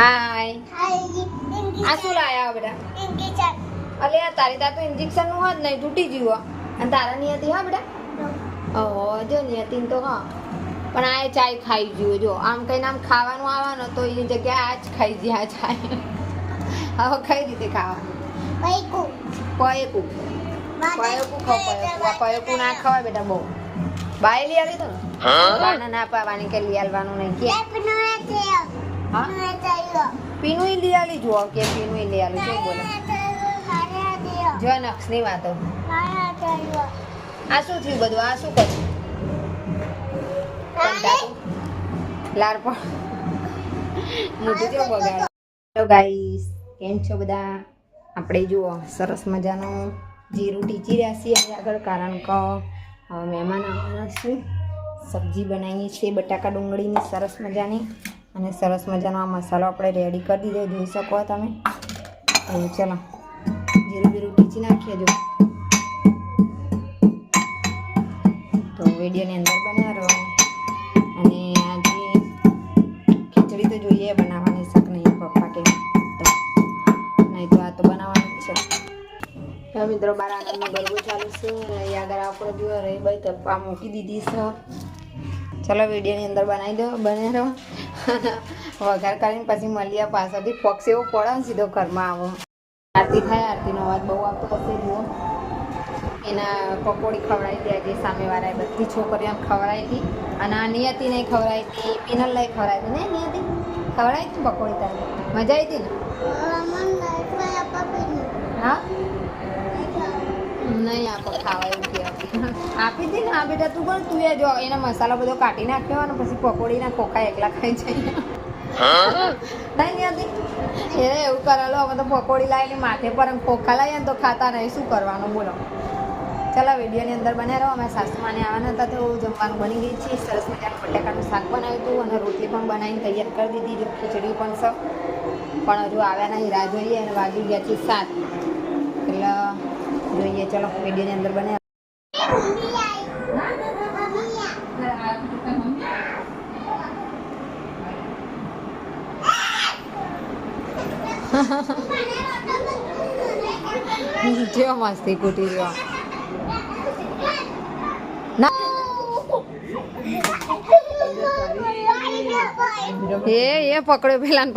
હાય આ શું લાયા બેટા? અલે આ તારી તા તો ઇન્જેક્શનનું હોત નહીં તૂટી ગયું અને તારા નિયતિ હા બેટા? ઓહો જો નિયતિ તો હા. પણ આ ચાય ખાઈ ગયું જો. આમ કઈ આમ ખાવાનું આવવાનું તો એની જગ્યાએ આ જ ખાઈ ગયા આ ચાય. હવે કઈ રીતે ખાવાનું પયકું પયકું ખાવ પયકું ના ખવાય બેટા બહુ. બાય લઈ આવી તો ને? ના પાવાની કે લઈ આવવાનું નહીં કે. હા? પીનું લઈ આલી જુઓ કે પીનું લઈ આલી. શું બોલો? જો નક્ષની વાતો. આ શું થયું બધું? આ શું કર્યું? કંટાળું. લાર મોઢું કેવું બગાડ? હેલો ગાઈસ કેમ છો બધા? આપણે જુઓ સરસ મજાનું જીરું ટીચી રહ્યા છીએ આગળ કારણ કે મહેમાન આવવાના છે. સબ્જી બનાવીએ છીએ બટાકા ડુંગળીની સરસ મજાની. અને સરસ મજાનો આ મસાલો આપણે રેડી કરી દીધો, જોઈ શકો તમે? હવે ચલો, જીરું બીરું ટીચી નાખીએ જો. તો વિડીયોની અંદર બન્યા રહો અને આજે ખીચડી તો જોઈએ, બનાવવાની શક નહીં, પપ્પા કે નહીં? તો આ તો બનાવવાનું છે. તો મિત્રો બાર આગળનું ગરબો ચાલુ છે. અને અહીં આગળ આપણે જો રહી ભાઈ તપા મૂકી દીધી છે. ચલો, વિડીયોની અંદર બનાવી દો બને રહો વઘાર કરીને પછી મળીએ પાછળથી. ફોક્સ એવો પડે ને સીધો ઘરમાં આવો. આરતી થાય આરતીનો અવાજ બહુ આવતો પછી જુઓ. એના પકોડી ખવડાવી હતી આજે સામેવાળાએ બધી છોકરીઓ ખવડાવી હતી. અને આ નિયતિને ખવડાવી હતી પીનલ લઈ ખવડાવી હતી. ને નિયતિ ખવડાવી હતી પકોડી તારી? મજા આવી હતી ને? હા? નહીં આપો, ખાવા એવું કે આપી હતી ને, આ બેટા તું પણ તું જો, એનો મસાલો બધો કાઢી નાખ્યો અને પછી પકોડીના ખોખા એકલા ખાઈ જાય. નહીં એ એવું કરેલો અમે તો પકોડી લાવીને માથે પર ખોખા લાવીએ તો ખાતા નહીં શું કરવાનું બોલો? ચાલો વિડીયોની અંદર બન્યા રહો. અમે સાસુમાને આવવાના હતા, તો જમવાનું બની ગઈ છે. સરસ મજાનું બટાકાનું શાક બનાવ્યું હતું અને રોટલી પણ બનાવીને તૈયાર કરી દીધી જો ખીચડી પણ છે. પણ હજુ આવ્યા નહીં. રાહ જોઈએ અને વાગી ગયા છે સાત. એટલે જોઈએ ચલો વિડીયોની અંદર બને કેવા મસ્તી કૂટી રહ્યો એ એ પકડ્યો પેલા ને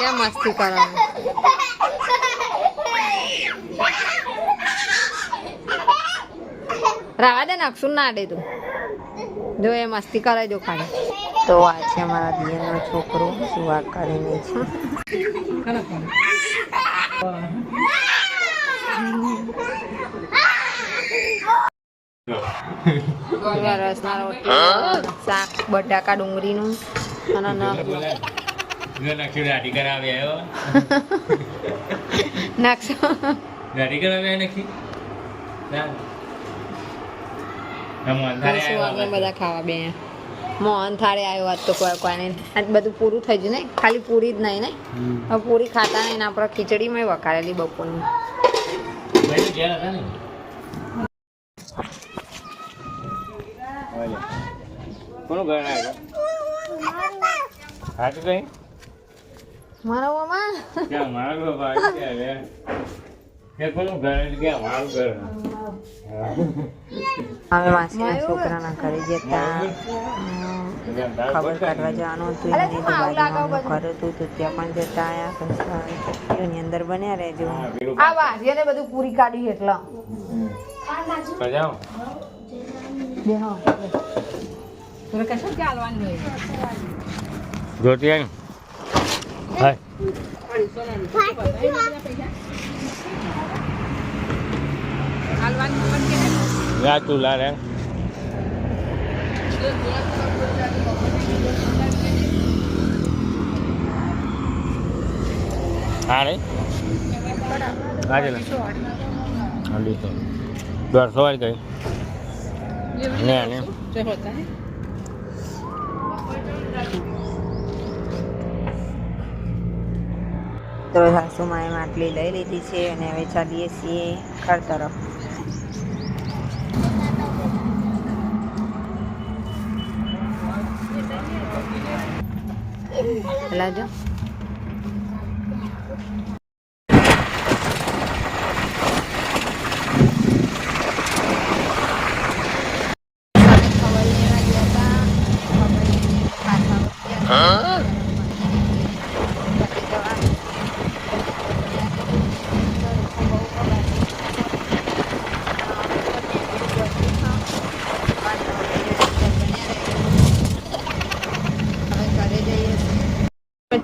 ક્યાં મસ્તી કરવાનું? રાવા દે નાખશું ના દે તું. જો એ મસ્તી કરે જો ખાલી. તો આ છે મારા દિયરનો છોકરો સુવા કરીને છે? રસના રોટલી શાક બટાકા ડુંગળીનું અને દાઢી કરાવી આવ્યો. નાખશો. દાઢી કરાવી આવ્યો બધા ખાવા બે. મોહન થાળે આવ્યો આજ તો કોઈ કોઈને આજ બધું પૂરું થઈ ગયું ને ખાલી પૂરી જ નહીં ને હવે પૂરી ખાતા નહીં આપણે ખીચડીમાં વખારેલી બપોરની. ભાઈ તો ઘેર હતા ને? ઓલે. કોનું ઘર આવ્યું? હા કઈ? મારો મામા ક્યાં મારો ભાઈ કે રે કે કોનું ઘર કે મારું ઘર અમે માસીના છોકરાના ઘરે જતા ખબર કાઢવા જવાનું હતું એની તો બાજુમાં ઘર હતું તો ત્યાં પણ જતા આવ્યા ચટણીઓની અંદર બન્યા રહેજો. આ વાસીને બધું પૂરી કાઢી એટલે. સજાઓ કશું ચાલવાનું હોય જોતી આવી હાય. યા તું લા રે. હા રે તો. દોઢસો વાળી ગઈ ને ને તો સાસુમાં એ માટલી લઈ લીધી છે અને હવે ચાલીએ છીએ ઘર તરફ. લાજો.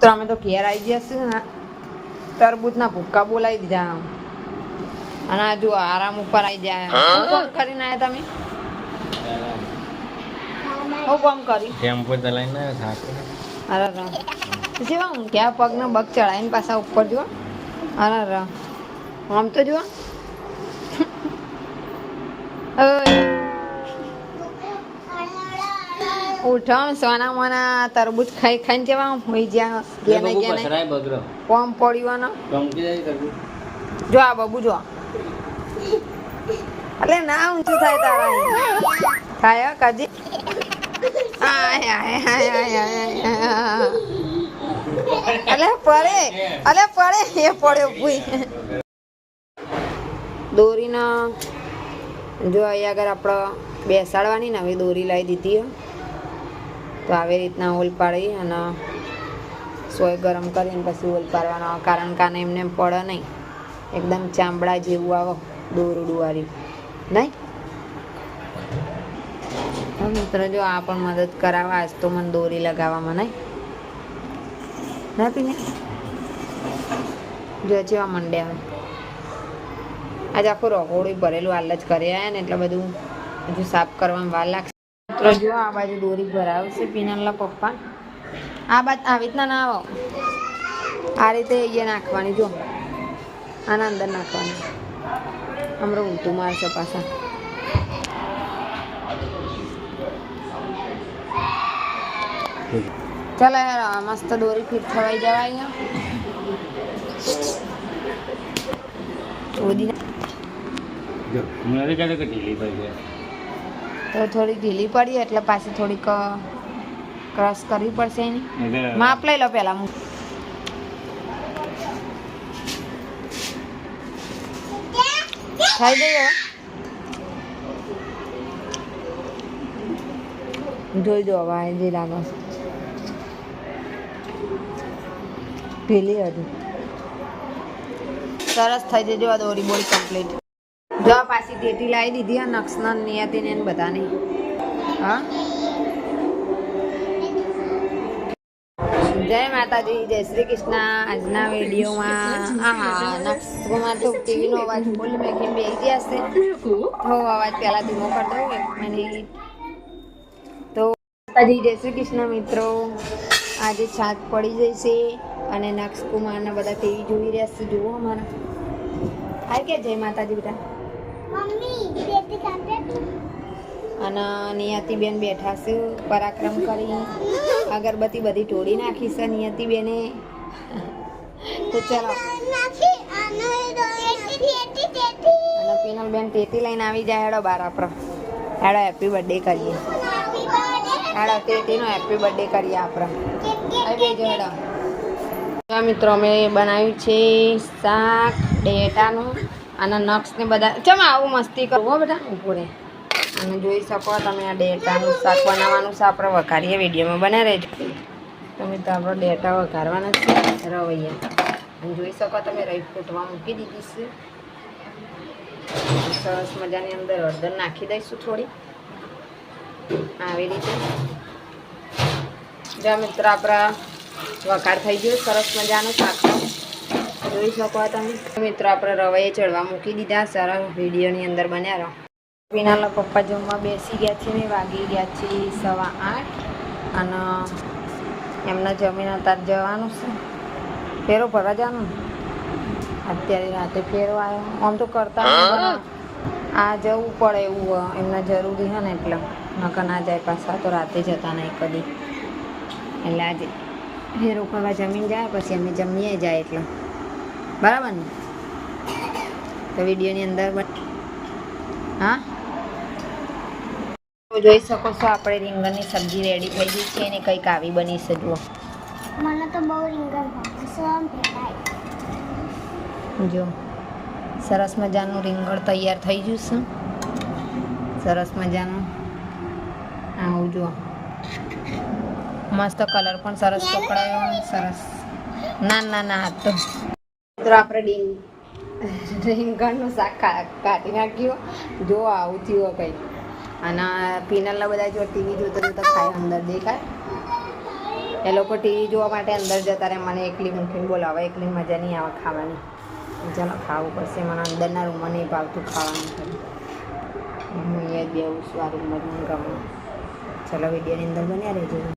મિત્રો અમે તો ઘેર આવી ગયા છીએ ને. તરબૂચના ભૂક્કા બોલાવી દીધા. અને આ આરામ ઉપર આવી જાય શું કરીને આવ્યા તમે? શું કામ કરી ટેમ્પો ચલાવીને અરે ર. પછી હું ક્યાં પગનો બગ ચડાવીને પાછા ઉપર જુઓ. અરે ર. આમ તો જુઓ. ઓય. ઉઠો સોના મોના તરબૂચ ખાઈ ખાઈને જવા હોઈ જ્યાં ગેને ગેને કોમ પડ્યો જો આ બબુ જો. એટલે ના ઊંચું થાય તારા થાય કાજી. અલે પડે અલે પડે એ પડ્યો ભૂઈ દોરીના જો અહીંયા આગળ આપણે બેસાડવાની ને હવે દોરી લાવી દીધી. તો આવી રીતના ઓલ પાડી અને સોય ગરમ કરીને પછી ઓલ કારણ કાને એમને પડે નહીં. એકદમ ચામડા જેવું આવે. દોરડું વાળી. નહીં? મિત્ર, જો આ પણ મદદ કરાવવા આજ તો મને દોરી લગાવવામાં નહીં. ના પીને? જો જેવા મંડે આજે આખું રગોડું ભરેલું હાલ જ કરી આવ્યા ને, એટલે બધું હજુ સાફ કરવામાં વાર લાગશે. જો આ બાજુ દોરી ભરાવશે પીનલના પપ્પા. આ બાજુ આવી રીતના ના આવો. આ રીતે અહીંયા નાખવાની જો. આના અંદર નાખવાની. હમણાં ઊંધું મારશે પાછા. ચાલો યાર મસ્ત દોરી ફિટ થવાઈ જવાય અહીંયા. ઓદી જો મને કહેતો કે ઢીલી પડી જાય. તો થોડી ઢીલી પડી એટલે પાછી થોડીક ક્રશ કરવી પડશે એની. માપ લઈ લો પહેલાં હું. થઈ ગયો જોઈ દો હવે જે લાગે છે. હતી. સરસ થઈ જજો આ દોરી બોલી કમ્પ્લીટ જો પાછી ટેટી લાવી દીધી આ નક્ષના નિયતિને બધાને. હા? જય માતાજી, જય શ્રી કૃષ્ણ. આજના વિડીયોમાં હા ટીવીનો અવાજ ફૂલ મેકીને બેસી ગયા છે. તો અવાજ પહેલા ધીમો કરી એક મિનિટ તો માતાજી, જય શ્રી કૃષ્ણ મિત્રો. આજે છાત પડી જશે અને નક્ષકુમારના બધા ટીવી જોઈ રહ્યા છે. જુઓ અમારા. હાય કે જય માતાજી બેટા અને નિયતિબેન બેઠા છે, પરાક્રમ કરી. અગરબત્તી બધી તોડી નાખી છે નિયતિબેને તો ચાલો. અને પિનલબેન ટેટી લઈને આવી જાય. હેડો બાર આપણો હેડો હેપી બર્થડે કરીએ. હેડો, ટેટીનો હેપી બર્થડે કરીએ આપણે બેજો હેડો. મિત્રો, અમે બનાવ્યું છે શાક, ડેટાનું. અને નક્સ ને બધા ચમ આવું મસ્તી કરવું બેટા ઉપર અને જોઈ શકો તમે આ ડેટાનું શાક બનાવવાનું છે. આપણે વઘારીએ વિડીયોમાં બને રહેજો. તમે તો આપણો ડેટા વઘારવાના છે. રવૈયા. અને જોઈ શકો તમે રહી ફૂટવા મૂકી દીધી છે. સરસ મજાની અંદર હળદર નાખી દઈશું થોડી. આવી રીતે. જો મિત્ર આપણા વઘાર થઈ ગયો સરસ મજાનો શાકનો જોઈ શકો તમે. મિત્રો આપણે રવાઈએ ચડવા મૂકી દીધા. સરસ વિડીયોની અંદર બન્યા રહો. વિનાલા પપ્પા જમવા બેસી ગયા છે ને વાગી ગયા છે સવા આઠ. અને એમના જમીન અત્યારે જવાનું છે. ફેરો ભરવા જવાનું? અત્યારે રાતે ફેરો આવ્યો. આમ તો કરતા આ જવું પડે એવું એમને જરૂરી છે ને એટલે. નકર ના જાય પાછા તો રાતે જતા નહીં કદી. એટલે આજે ફેરો કરવા જમીન જાય પછી અમે જમીએ જાય એટલે. બરાબર ને? તો વિડીયોની અંદર હા? તો જોઈ શકો છો આપણે રીંગણની સબ્જી રેડી થઈ ગઈ છે અને કંઈક આવી બની છે જુઓ. મને તો બહુ રીંગણ જો સરસ મજાનું રીંગણ તૈયાર થઈ ગયું છે. સરસ મજાનું. આવું જુઓ. મસ્ત કલર પણ સરસ પકડાયો સરસ. ના ના ના આ તો આપણે ડીંગ રીંગણનું શાક કાઢી નાખ્યું. જો આવું થયું કંઈ અને પીનલના બધા જો ટીવી જોતા જોતા ખાય અંદર દેખાય. એ લોકો ટીવી જોવા માટે અંદર જતા રહે. મને એકલી મૂકીને બોલાવે. એકલી મજા નહીં આવે ખાવાની. ચાલો ખાવું પડશે. મને અંદરના રૂમમાં નહીં ભાવતું ખાવાનું હું અહીંયા જ બેવું છું. આ રૂમમાં ગમે ચલો વિડીયોની અંદર બન્યા રહેજો.